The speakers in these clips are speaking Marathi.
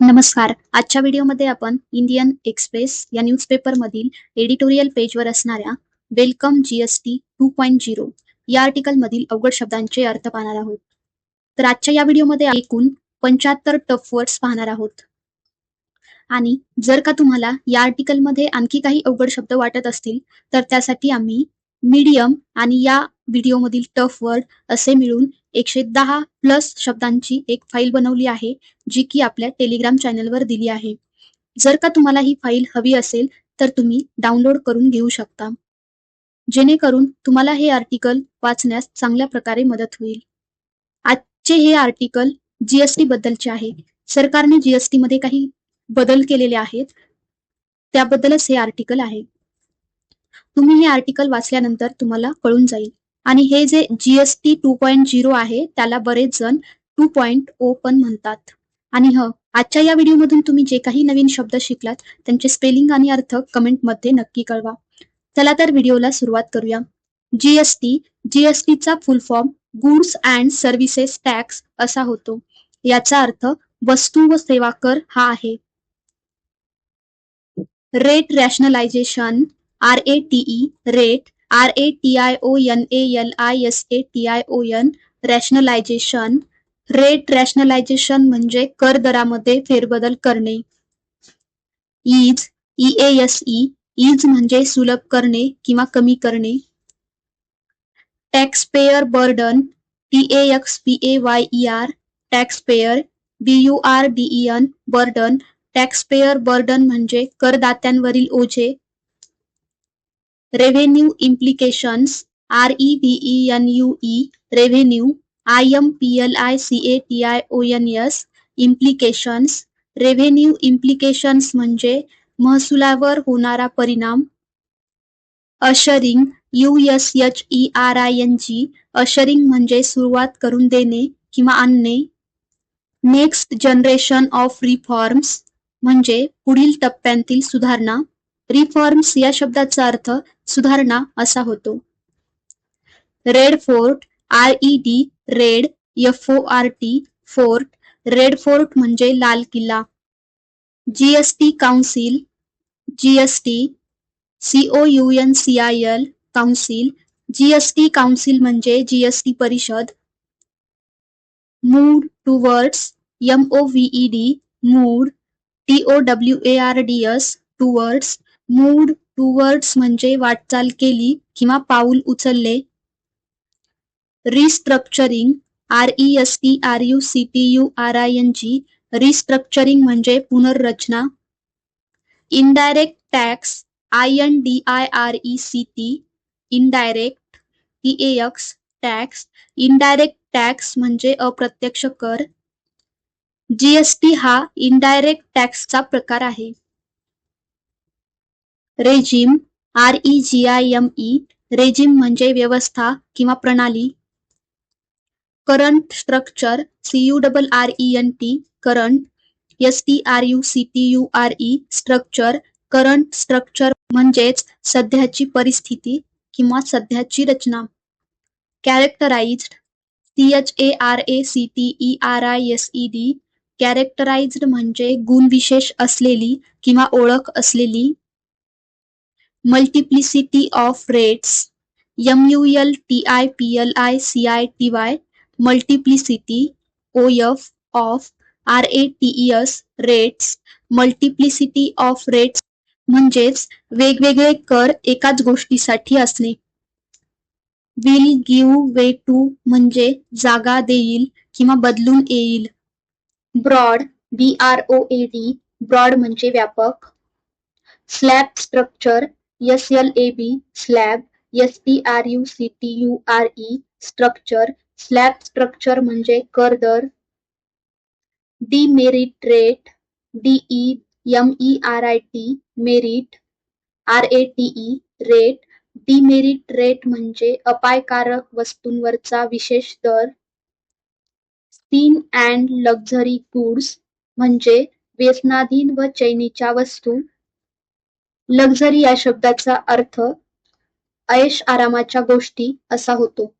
नमस्कार. आजच्या व्हिडिओमध्ये आपण इंडियन एक्सप्रेस या न्यूजपेपर मधील एडिटोरियल पेजवर असणाऱ्या welcome GST two point zero या आर्टिकल मधील अवघड शब्दांचे अर्थ पाहणार आहोत. तर आजच्या या व्हिडिओमध्ये एकूण पंच्याहत्तर टफ वर्ड्स पाहणार आहोत. आणि जर का तुम्हाला या आर्टिकलमध्ये आणखी काही अवघड शब्द वाटत असतील तर त्यासाठी आम्ही मीडियम आणि या व्हिडिओमधील टफ वर्ड असे मिळून एकशे दहा प्लस शब्दांची एक फाईल बनवली आहे जी की आपल्या टेलिग्राम चॅनलवर दिली आहे. जर का तुम्हाला ही फाईल हवी असेल तर तुम्ही डाउनलोड करून घेऊ शकता. जेणेकरून तुम्हाला हे आर्टिकल वाचण्यास चांगल्या प्रकारे मदत होईल. आजचे हे आर्टिकल जीएसटी बद्दलचे आहे. सरकारने जीएसटी मध्ये काही बदल केलेले आहेत. त्याबद्दलच हे आर्टिकल आहे. तुम्ही हे आर्टिकल वाचल्यानंतर तुम्हाला कळून जाईल. आणि हे जे जीएसटी टू पॉईंट झिरो आहे त्याला बरेच जण टू पॉईंट ओ पण म्हणतात. आणि ह आजच्या या व्हिडिओमधून तुम्ही जे काही नवीन शब्द शिकलात त्यांचे स्पेलिंग आणि अर्थ कमेंटमध्ये नक्की कळवा. चला तर व्हिडिओला सुरुवात करूया. GST जीएसटीचा full form goods and services tax असा होतो. याचा अर्थ वस्तू व सेवा कर हा आहे. Rate rationalisation R A T E rate R A T I O N A L I S A T I O N rationalisation rate rationalisation म्हणजे कर दरामध्ये फेरबदल करणे. Ease E S E ease म्हणजे सुलभ करणे किंवा कमी करणे. Tax payer burden T A X P A Y E R tax payer B U R D E N burden tax payer burden म्हणजे करदात्यांवरील ओझे. Revenue implications R E V N U E revenue I M P L I C A T I O N S implications revenue implications म्हणजे महसुलावर होणारा परिणाम ushering U S H E R I N G ushering म्हणजे सुरुवात करून देणे किंवा आणणे नेक्स्ट जनरेशन ऑफ रिफॉर्म्स म्हणजे पुढील टप्प्यांतील सुधारणा रिफॉर्म्स या शब्दाचा अर्थ सुधारणा असा होतो. Red Fort R E D Red F O R T Fort Red Fort म्हणजे लाल किल्ला. GST council GST C O U N C I L council GST council म्हणजे जीएसटी परिषद moved towards M O V E D moved T O W A R D S towards moved towards म्हणजे वाटचाल केली किंवा पाऊल उचलले. Restructuring R E S T R U C T U R I N G restructuring म्हणजे पुनर्रचना. Indirect tax I N D I R E C T indirect T X tax indirect tax म्हणजे अप्रत्यक्ष कर. जीएसटी हा इनडायरेक्ट टॅक्सचा प्रकार आहे. Regime R E G I M E regime म्हणजे व्यवस्था किंवा प्रणाली. Current structure C U double R E N T current S T R U C T U R E structure current structure म्हणजेच सध्याची परिस्थिती किंवा सध्याची रचना. Characterised C H A R A C T E R I S E D characterised म्हणजे गुणविशेष असलेली किंवा ओळख असलेली. Multiplicity of rates M U L T I P L I C I T Y multiplicity O F of R A T S rates multiplicity of rates म्हणजेच वेगवेगळे कर एकाच गोष्टीसाठी असणे. विल गिव्ह वे टू म्हणजे जागा देईल किंवा बदलून येईल. Broad B R O A D broad म्हणजे व्यापक. Slab structure S L A B slab S T R U C T U R E structure slab structure म्हणजे कर दर merit rate D E M E R I T merit R A T E rate demerit rate म्हणजे अपायकारक वस्तूंवरचा विशेष दर. स्पिन अँड लक्झरी गुड्स म्हणजे व्यसनाधीन व चैनीच्या वस्तू. लक्झरी या शब्दाचा अर्थ ऐश आरामाच्या गोष्टी असा होतो.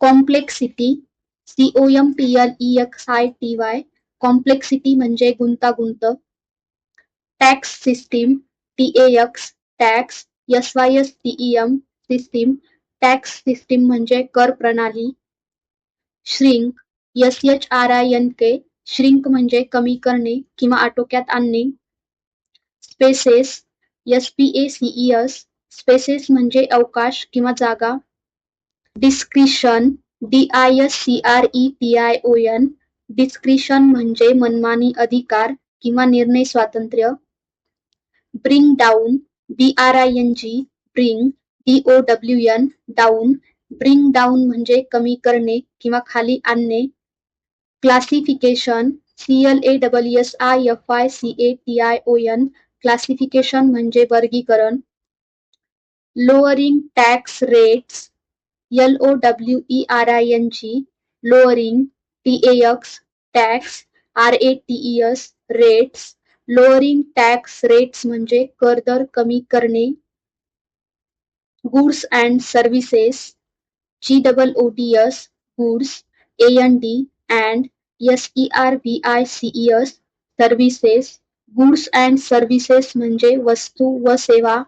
Complexity C O M P L E X I T Y complexity म्हणजे गुंतागुंत. Tax system T X tax S Y S T E M system tax system म्हणजे कर प्रणाली. Shrink S H R I N K shrink म्हणजे कमी करणे किंवा आटोक्यात आणणे. Spaces S P A C E S spaces म्हणजे अवकाश किंवा जागा. Discretion D I S C R E T I O N discretion म्हणजे मनमानी अधिकार किंवा निर्णय स्वातंत्र्य. Bring down B R I N G bring D O W N down bring down म्हणजे कमी करणे किंवा खाली आणणे. Classification C L A double S I F I C A T I O N classification म्हणजे वर्गीकरण. Lowering tax rates L O W E R I N G lowering T X tax R A T S rates lowering tax rates म्हणजे कर दर कमी करणे. Goods and services G double O D S goods N D and S E R V I C E S services goods and services म्हणजे वस्तू व सेवा.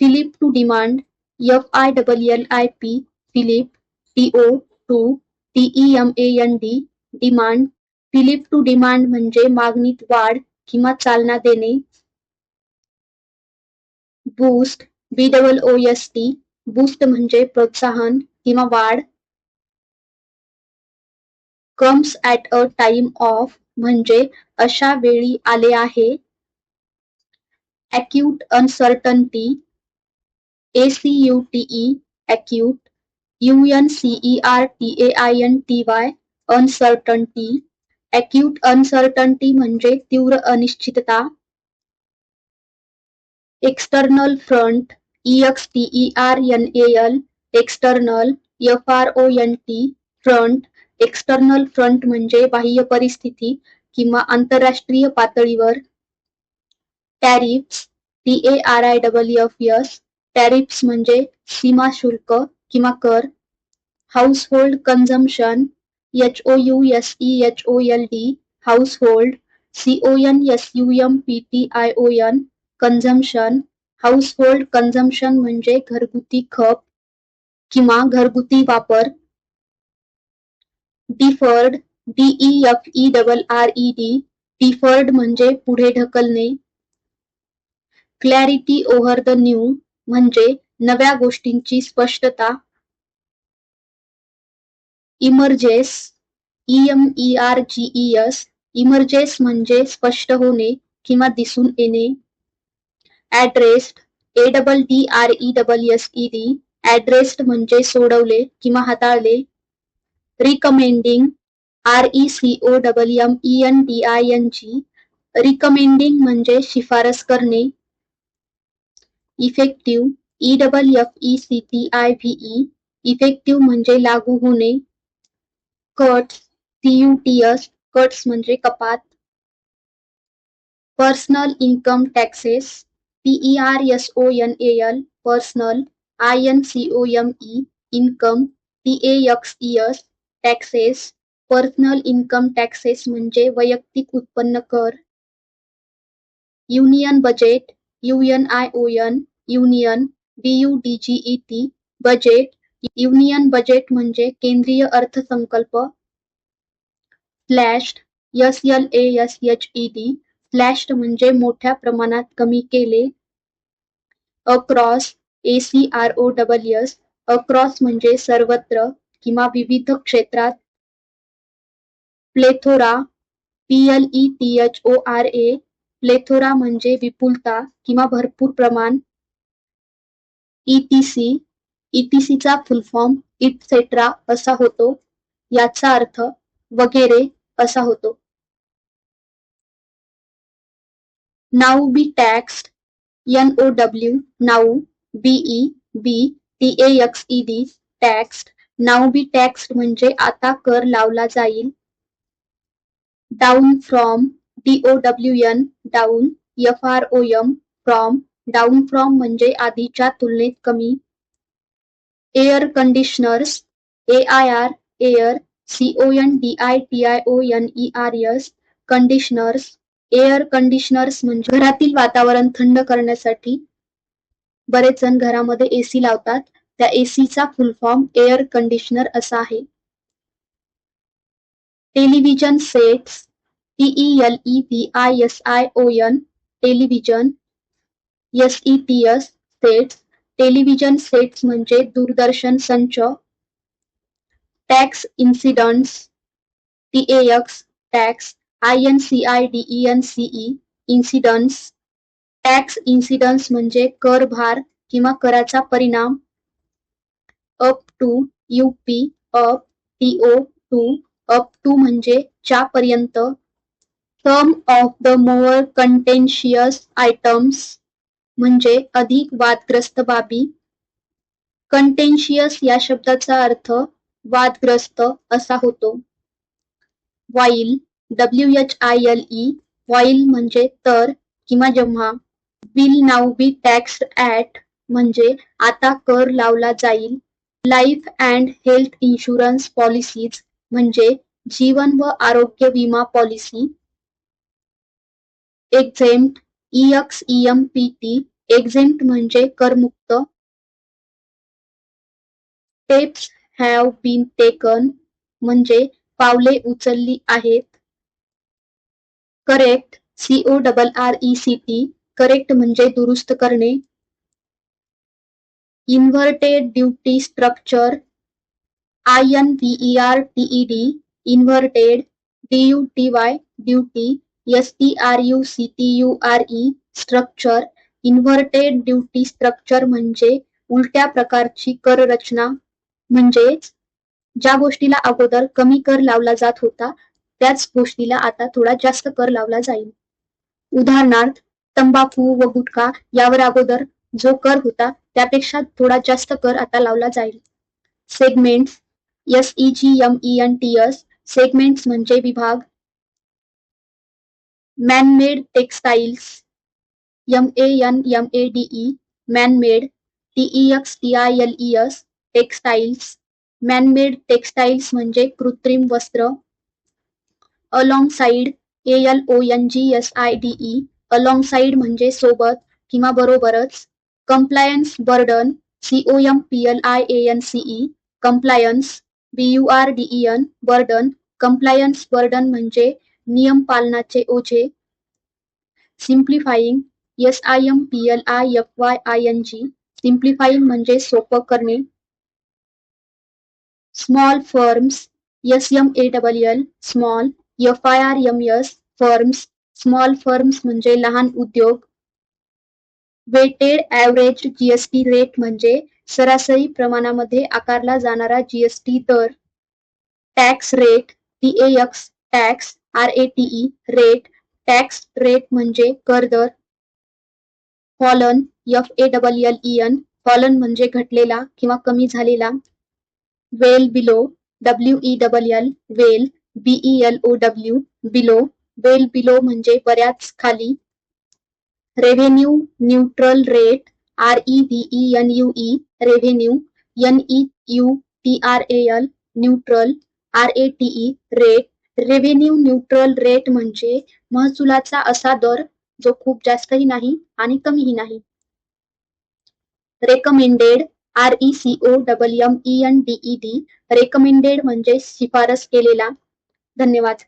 Fillip to demand F I double L I P fillip T O to T E M A N D demand fillip to demand म्हणजे मागणीत वाढ किंवा चालना देणे. Boost B double O S T boost म्हणजे प्रोत्साहन किंवा वाढ. Comes at a time of म्हणजे अशा वेळी आले आहे. Acute uncertainty A C U T E acute U N C E R T A I N T Y uncertainty acute uncertainty म्हणजे तीव्र अनिश्चितता. External front E X T R N A L external F R O N T front external front म्हणजे बाह्य परिस्थिती किंवा आंतरराष्ट्रीय पातळीवर. Tariffs T A R I double F S tariffs म्हणजे सीमा शुल्क किंवा कर. Household consumption H O U S E H O L D household C O N S U M P T I O N consumption household consumption म्हणजे घरगुती खप किंवा घरगुती वापर. Deferred D E F E double R E D deferred म्हणजे पुढे ढकलणे. क्लॅरिटी ओव्हर द न्यू म्हणजे नव्या गोष्टींची स्पष्टता. Emerges E M E R G S emerges म्हणजे स्पष्ट होणे किंवा दिसून येणे. Addressed A double D R E double S E D addressed म्हणजे सोडवले किंवा हाताळले. Recommending R E C O double M E N D I N G recommending म्हणजे शिफारस करणे. Effective E double F E C T I V effective म्हणजे लागू होणे. Cuts C U T S cuts म्हणजे कपात. Personal income taxes P E R S O N A L personal I N C O M E income T X E S taxes personal income taxes म्हणजे वैयक्तिक उत्पन्न कर. Union budget U N I O N union T budget union budget म्हणजे केंद्रीय अर्थसंकल्प slashed S L A S H E D slashed म्हणजे मोठ्या प्रमाणात कमी केले. Across A C R O double S across म्हणजे सर्वत्र किंवा विविध क्षेत्रात plethora P L E T H O R A plethora म्हणजे विपुलता किंवा भरपूर प्रमाण ईटीसी ईटीसीचा फुल फॉर्म इटसेट्रा असा होतो. याचा अर्थ वगैरे असा होतो. Now be tax N O W now B E be T A X E D taxed now be taxed म्हणजे आता कर लावला जाईल. Down from D O W N down F R O M from down from म्हणजे आधीच्या तुलनेत कमी. Air conditioners A I R air C O N D I T I O N E R S conditioners air conditioners म्हणजे घरातील वातावरण थंड करण्यासाठी. बरेच जण घरामध्ये एसी लावतात. त्या एसीचा फुल फॉर्म एअर कंडिशनर असा आहे. Television sets T E L E V I S I O N television S E T S sets television sets म्हणजे दूरदर्शन संच tax incidents T X tax I N C I D E N C E incidence tax incidence म्हणजे कर भार किंवा कराचा परिणाम. Up to U P up T O to up to म्हणजे च्या पर्यंत sum of the more contentious items म्हणजे अधिक वादग्रस्त बाबी. कंटेन्शियस या शब्दाचा अर्थ वादग्रस्त असा होतो. While W H I L E while म्हणजे तर किंवा जेव्हा. Will now be tax at म्हणजे आता कर लावला जाईल. Life and health insurance policies म्हणजे जीवन व आरोग्य विमा policy. Exempt E X E M P T exempt म्हणजे करमुक्त. टेप्स हॅव बीन टेकन म्हणजे पावले उचलली आहेत. Correct C O double R E C T correct म्हणजे दुरुस्त करणे. Inverted duty structure I N V R T E D inverted D U T Y duty S T R U C T U R E structure inverted duty structure म्हणजे उलट्या प्रकारची कर रचना. म्हणजेच ज्या गोष्टीला अगोदर कमी कर लावला जात होता त्याच गोष्टीला आता थोडा जास्त कर लावला जाईल. उदाहरणार्थ तंबाखू व गुटखा यावर अगोदर जो कर होता त्यापेक्षा थोडा जास्त कर आता लावला जाईल. Segments S E G M E N T S segments म्हणजे विभाग. Manmade textiles M A N M A D E manmade T E X T I L E S textiles manmade textiles म्हणजे कृत्रिम वस्त्र. Alongside A L O N G S I D E alongside म्हणजे सोबत किंवा बरोबरच. Compliance burden C O M P L I A N C E compliance B U R D E N burden compliance burden म्हणजे नियम पालनाचे ओझे. Simplifying S I M P L I F Y I N G simplifying म्हणजे सोपं करणे. Small firms S M A double L small F I R M S firms small firms म्हणजे लहान उद्योग. वेटेड ॲव्हरेज जीएसटी रेट म्हणजे सरासरी प्रमाणामध्ये आकारला जाणारा जीएसटी दर. Tax rate T A X tax R A T E rate tax rate म्हणजे कर दर. Fallen F A double L E N fallen म्हणजे घटलेला किंवा कमी झालेला. Well below W E double L well B E L O W below well below म्हणजे बऱ्याच खाली. Revenue neutral rate R E V N U E revenue N E U T R A L neutral R A T E rate revenue neutral rate म्हणजे महसुलाचा असा दर जो खूप जास्तही नाही आणि कमीही नाही. Recommended R E C O double M E N D E D recommended म्हणजे शिफारस केलेला. धन्यवाद.